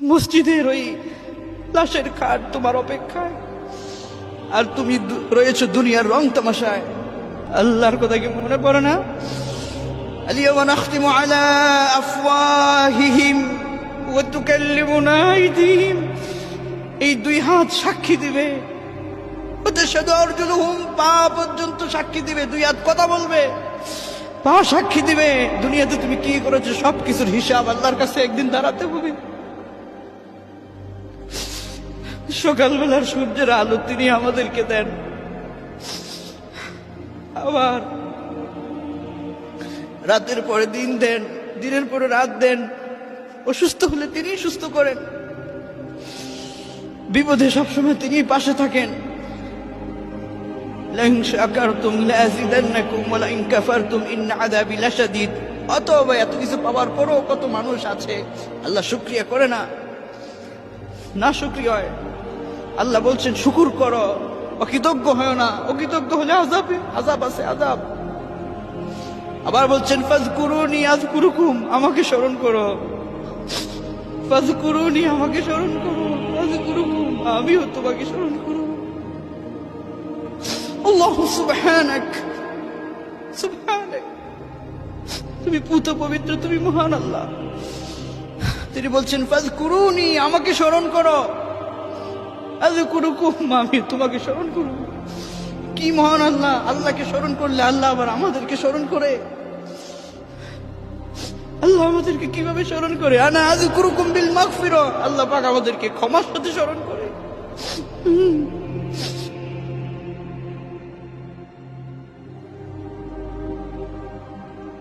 মসজিদের ওই লাশের খাট তোমার অপেক্ষায় আর তুমি দু- রয়েছো দুনিয়ার রং তামাশায় আল্লাহর কথা কি মনে পড়ে না اليوم نختم على أفواههم وتكلمنا أيديهم এই দুই হাত সাক্ষী দিবে ওদের অর্জুনহুম পা পর্যন্ত সাক্ষী দিবে দুই হাত কথা বলবে পা সাক্ষী দিবে দুনিয়াতে তুমি কি করেছো সবকিছুর হিসাব আল্লাহর কাছে একদিন দাঁড়াতে হবে সকালবেলার সূর্যের আলো তিনি আমাদেরকে দেন। আবার রাতের পরে দিন দেন, দিনের পরে রাত দেন। অসুস্থ হলে তিনি সুস্থ করেন। বিপদে সবসময় তিনি পাশে থাকেন। এত কিছু পাওয়ার কত মানুষ আছে। আল্লাহ শুক্রিয়া করে না। না শুক্রিয়া হয়। আল্লাহ বলছেন, শুকুর করো। অকৃতজ্ঞ হয় না। অকৃতজ্ঞ হলে আজাবে আজাব আছে আজাব আবার বলছেন ফাজকুরুনি আজকুরুকুম আমাকে স্মরণ করো। ফাজকুরুনি আমাকে স্মরণ করো। ফাজকুরুকুম আমিও তোমাকে স্মরণ করো। আল্লাহ সুবহানাক সুবহানাক। তুমি পুত পবিত্র, তুমি মহান আল্লাহ। তিনি বলছেন ফাজকুরুনি আমাকে স্মরণ করো। আজকুরুকুম আমি তোমাকে স্মরণ করব কি মহান আল্লাহ, আল্লাহকে স্মরণ করলে আল্লাহ আবার আমাদেরকে স্মরণ করে। আল্লাহ আমাদেরকে কীভাবে স্মরণ করে? আনা আজ কুরুকুম বিল মাগফিরা, আল্লাহ পাক আমাদেরকে ক্ষমার সাথে স্মরণ করে।